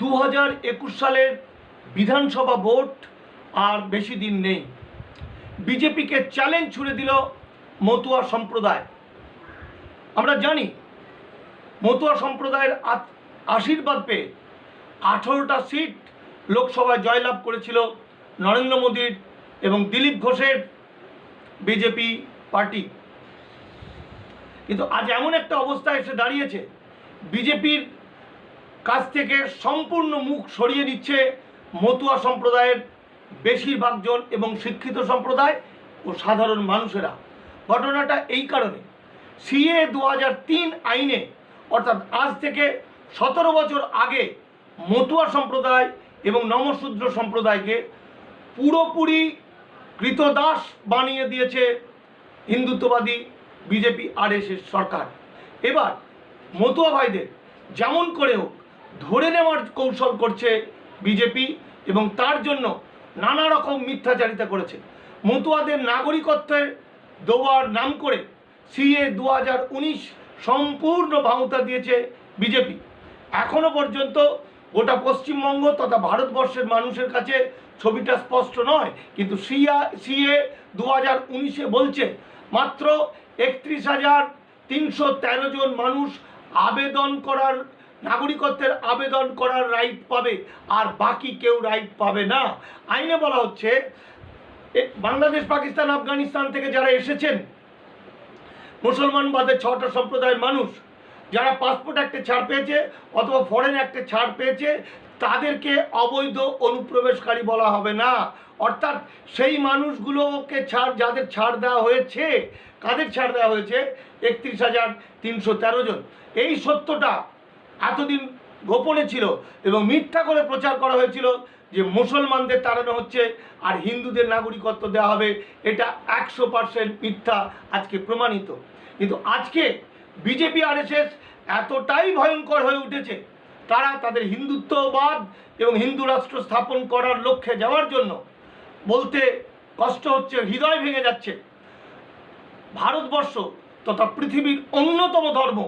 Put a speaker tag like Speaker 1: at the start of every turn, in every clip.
Speaker 1: দু হাজার একুশ সালের বিধানসভা ভোট আর বেশি দিন নেই। বিজেপিকে চ্যালেঞ্জ ছুড়ে দিল মতুয়া সম্প্রদায়। আমরা জানি, মতুয়া সম্প্রদায়ের আশীর্বাদ পেয়ে আঠেরোটা সিট লোকসভায় জয়লাভ করেছিল নরেন্দ্র মোদীর এবং দিলীপ ঘোষের বিজেপি পার্টি। কিন্তু আজ এমন একটা অবস্থা এসে দাঁড়িয়েছে, বিজেপির কাছ থেকে সম্পূর্ণ মুখ সরিয়ে নিচ্ছে মতুয়া সম্প্রদায়ের বেশিরভাগ জন এবং শিক্ষিত সম্প্রদায় ও সাধারণ মানুষেরা। ঘটনাটা এই কারণে। সিএ দু আইনে, অর্থাৎ আজ থেকে সতেরো বছর আগে মতুয়া সম্প্রদায় এবং নমশূদ্র সম্প্রদায়কে পুরোপুরি কৃতদাস বানিয়ে দিয়েছে হিন্দুত্ববাদী বিজেপি আরএসএস সরকার। এবার মতুয়া ভাইদের যেমন করে হোক ধরে নেওয়ার কৌশল করছে বিজেপি এবং তার জন্য নানা রকম মিথ্যাচারিতা করেছে। মতুয়াদের নাগরিকত্বের দেওয়ার নাম করে সিএ দু হাজার উনিশ সম্পূর্ণ ভাঙতা দিয়েছে বিজেপি। এখনও পর্যন্ত গোটা পশ্চিমবঙ্গ তথা ভারতবর্ষের মানুষের কাছে ছবিটা স্পষ্ট নয়, কিন্তু সিয়া, সিএ দু হাজার উনিশে বলছে, মাত্র একত্রিশ হাজার তিনশো তেরো জন মানুষ আবেদন করার নাগরিকত্বের আবেদন করার রাইট পাবে, আর বাকি কেউ রাইট পাবে না। আইনে বলা হচ্ছে বাংলাদেশ, পাকিস্তান, আফগানিস্তান থেকে যারা এসেছেন, মুসলমান বাদে ছটা সম্প্রদায়ের মানুষ, যারা পাসপোর্ট একটা ছাড় পেয়েছে অথবা ফরেন একটা ছাড় পেয়েছে, তাদেরকে অবৈধ অনুপ্রবেশকারী বলা হবে না। অর্থাৎ সেই মানুষগুলোকে ছাড়, যাদের ছাড় দেওয়া হয়েছে, কাদের ছাড় দেওয়া হয়েছে? একত্রিশ হাজার তিনশো তেরো জন। এই সত্যটা এতদিন গোপনে ছিল এবং মিথ্যা করে প্রচার করা হয়েছিল যে মুসলমানদের তাড়ানো হচ্ছে আর হিন্দুদের নাগরিকত্ব দেওয়া হবে, এটা একশো পার্সেন্ট মিথ্যা আজকে প্রমাণিত। কিন্তু আজকে বিজেপি, আরএসএস এতটাই ভয়ঙ্কর হয়ে উঠেছে, তারা তাদের হিন্দুত্ববাদ এবং হিন্দু রাষ্ট্র স্থাপন করার লক্ষ্যে যাওয়ার জন্য বলতে কষ্ট হচ্ছে, হৃদয় ভেঙে যাচ্ছে। ভারতবর্ষ তথা পৃথিবীর অন্যতম ধর্ম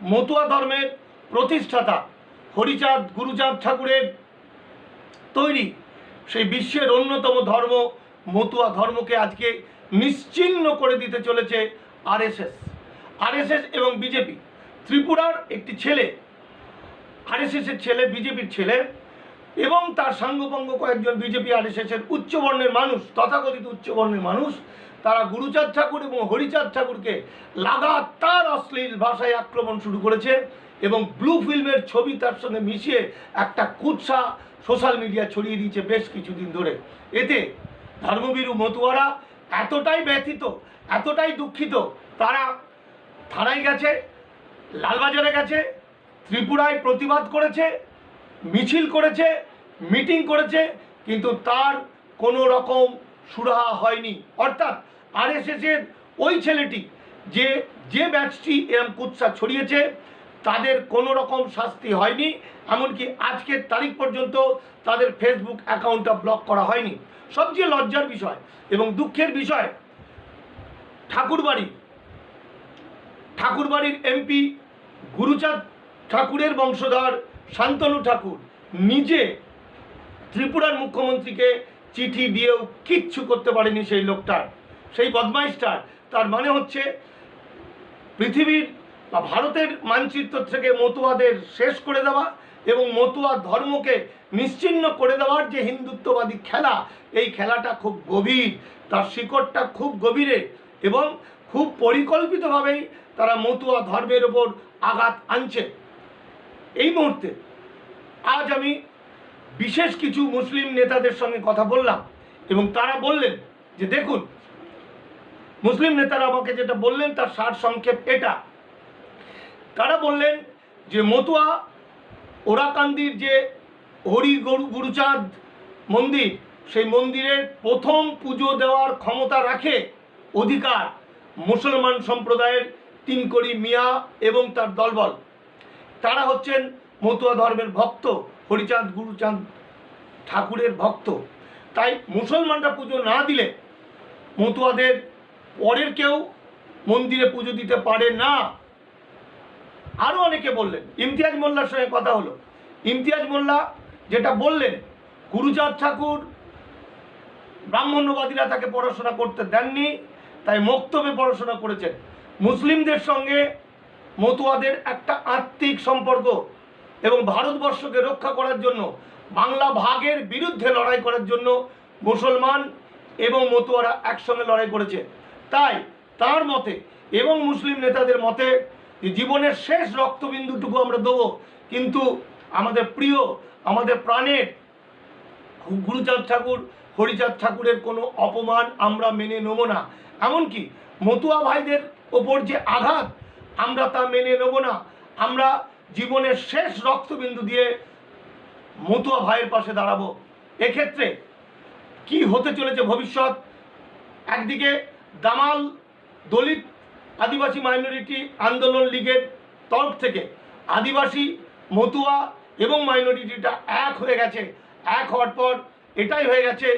Speaker 1: মতুয়া ধর্মের প্রতিষ্ঠাতা হরিচাঁদ গুরুচাঁদ ঠাকুরের তৈরি সেই বিশ্বের অন্যতম ধর্ম, মতুয়া ধর্মকে আজকে নিশ্চিহ্ন করে দিতে চলেছে আরএসএস। আরএসএস এবং বিজেপি। ত্রিপুরার একটি ছেলে, আরএসএসের ছেলে, বিজেপির ছেলে, এবং তার সাঙ্গপঙ্গ কয়েকজন বিজেপি আরএসএসের উচ্চবর্ণের মানুষ, তথাকথিত উচ্চবর্ণের মানুষ, তারা গুরুচাঁদ ঠাকুর এবং হরিচাঁদ ঠাকুরকে লাগাতার অশ্লীল ভাষায় আক্রমণ শুরু করেছে। এবং ব্লু ফিল্মের ছবি তার সঙ্গে মিশিয়ে একটা কুৎসা সোশ্যাল মিডিয়া ছড়িয়ে দিয়েছে বেশ কিছুদিন ধরে। এতে ধর্মবীরু মতুয়ারা এতটাই ব্যথিত, এতটাই দুঃখিত, তারা থানায় গেছে, লালবাজারে গেছে, ত্রিপুরায় প্রতিবাদ করেছে, মিছিল করেছে, মিটিং করেছে, কিন্তু তার কোনো রকম সুরাহা হয়নি। অর্থাৎ আরএসএসের ওই ছেলেটি যে যে ব্যাচটি এরম কুৎসা ছড়িয়েছে তাদের কোনো রকম শাস্তি হয়নি, এমনকি আজকের তারিখ পর্যন্ত তাদের ফেসবুক অ্যাকাউন্টটা ব্লক করা হয়নি। সবচেয়ে লজ্জার বিষয় এবং দুঃখের বিষয়, ঠাকুরবাড়ি, ঠাকুরবাড়ির এমপি গুরুচাঁদ ঠাকুরের বংশধর শান্তনু ঠাকুর নিজে ত্রিপুরার মুখ্যমন্ত্রীকে চিঠি দিয়েও কিচ্ছু করতে পারেনি সেই লোকটার। সেই বদমাইশটার। তার মানে হচ্ছে পৃথিবীর বা ভারতের মানচিত্র থেকে মতুয়াদের শেষ করে দেওয়া এবং মতুয়া ধর্মকে নিশ্চিহ্ন করে দেওয়ার যে হিন্দুত্ববাদী খেলা, এই খেলাটা খুব গভীর। তার শিকড়টা খুব গভীরে এবং খুব পরিকল্পিতভাবেই তারা মতুয়া ধর্মের ওপর আঘাত আনছে। এই মুহূর্তে আজ আমি বিশেষ কিছু মুসলিম নেতাদের সঙ্গে কথা বললাম এবং তারা বললেন যে, দেখুন, মুসলিম নেতারা আমাকে যেটা বললেন তার সার সংক্ষেপ এটা। তারা বললেন যে মতুয়া ওরাকান্দির যে হরি গরু গুরুচাঁদ মন্দির, সেই মন্দিরের প্রথম পুজো দেওয়ার ক্ষমতা রাখে অধিকার মুসলমান সম্প্রদায়ের তিনকড়ি মিয়া এবং তার দলবল। তারা হচ্ছেন মতুয়া ধর্মের ভক্ত, হরিচাঁদ গুরুচাঁদ ঠাকুরের ভক্ত। তাই মুসলমানরা পুজো না দিলে মতুয়াদের পরের কেউ মন্দিরে পুজো দিতে পারে না। আরও অনেকে বললেন, ইমতিয়াজ মোল্লার সঙ্গে কথা হলো। ইমতিয়াজ মোল্লা যেটা বললেন গুরুচাঁদ ঠাকুর ব্রাহ্মণ্যবাদীরা তাকে পড়াশোনা করতে দেননি, তাই মক্তবে পড়াশোনা করেছেন। মুসলিমদের সঙ্গে মতুয়াদের একটা আত্মিক সম্পর্ক এবং ভারতবর্ষকে রক্ষা করার জন্য, বাংলা ভাগের বিরুদ্ধে লড়াই করার জন্য মুসলমান এবং মতুয়ারা একসঙ্গে লড়াই করেছে। তাই তার মতে এবং মুসলিম নেতাদের মতে যে জীবনের শেষ রক্তবিন্দুটুকু আমরা দেবো। কিন্তু আমাদের প্রিয়, আমাদের প্রাণের গুরুচাঁদ ঠাকুর, হরিচাঁদ ঠাকুরের কোনো অপমান আমরা মেনে নেব না। এমনকি মতুয়া ভাইদের ওপর যে আঘাত, আমরা তা মেনে নেব না। আমরা জীবনের শেষ রক্তবিন্দু দিয়ে মতুয়া ভাইয়ের পাশে দাঁড়াবো। এক্ষেত্রে কি হতে চলেছে ভবিষ্যৎ? একদিকে দামাল দলিত আদিবাসী মাইনরিটি আন্দোলন লীগের তরফ থেকে আদিবাসী, মতুয়া এবং মাইনরিটিটা এক হয়ে গেছে। এক হওয়ার পর এটাই হয়ে গেছে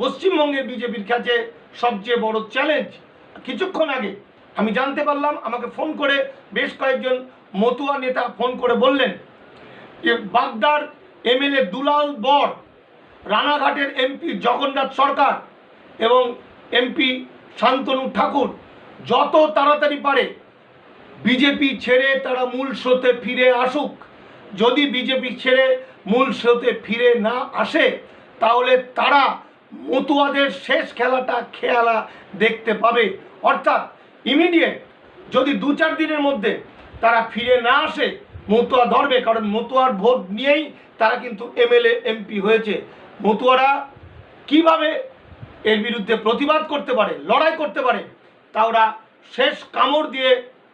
Speaker 1: পশ্চিমবঙ্গের বিজেপির কাছে সবচেয়ে বড় চ্যালেঞ্জ কিছুক্ষণ আগে আমি জানতে পারলাম, আমাকে ফোন করে বেশ কয়েকজন মতুয়া নেতা ফোন করে বললেন যে, বাগদার এমএলএ দুলাল বর, রানাঘাটের এমপি জগন্নাথ সরকার এবং এমপি শান্তনু ঠাকুর যত তাড়াতাড়ি পারে, বিজেপি ছেড়ে তারা মূল স্রোতে ফিরে আসুক। যদি বিজেপি ছেড়ে মূল স্রোতে ফিরে না আসে, তাহলে তারা মতুয়াদের শেষ খেলাটা খেলা দেখতে পাবে। অর্থাৎ ইমিডিয়েট যদি দু চার দিনের মধ্যে তারা ফিরে না আসে, মতুয়া ধরবে। কারণ মতুয়ার ভোট নিয়েই তারা কিন্তু এমএলএ, এমপি হয়েছে। মতুয়ারা কীভাবে এর বিরুদ্ধে প্রতিবাদ করতে পারে, লড়াই করতে পারে তা ওরা শেষ কামড় দিয়ে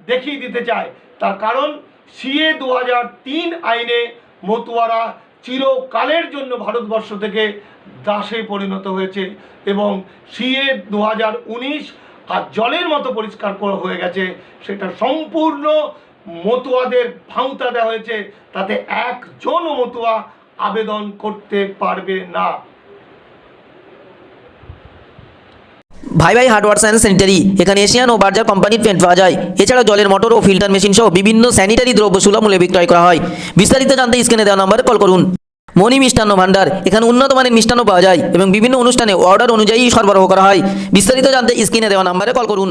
Speaker 1: দেখিয়ে দিতে চায়। তার কারণ, সিএ দু হাজার তিন আইনে মতুয়ারা চিরকালের জন্য ভারতবর্ষ থেকে দাসে পরিণত হয়েছে এবং সিএ দু হাজার উনিশ আর জলের মতো পরিষ্কার করা হয়ে গেছে, সেটা সম্পূর্ণ মতুয়াদের ভাঁওতা দেওয়া হয়েছে। তাতে একজনও মতুয়া আবেদন করতে পারবে না।
Speaker 2: ভাই ভাই হার্ডওয়ার অ্যান্ড স্যানিটারি এখানে এশিয়ান ও বার্জার কোম্পানির পেন্ট পাওয়া যায়। এছাড়া জলের মোটর ও ফিল্টার মেশিন সহ বিভিন্ন স্যানিটারি দ্রব্য সুলভ মূল্যে বিক্রয় করা হয়। বিস্তারিত জানতে স্ক্রিনে দেওয়া নম্বরে কল করুন। মণি মিষ্টান্ন ভাণ্ডার এখানে উন্নত মানের মিষ্টান্ন পাওয়া যায় এবং বিভিন্ন অনুষ্ঠানে অর্ডার অনুযায়ী সরবরাহ করা হয়। বিস্তারিত জানতে স্ক্রিনে দেওয়া নম্বরে কল করুন।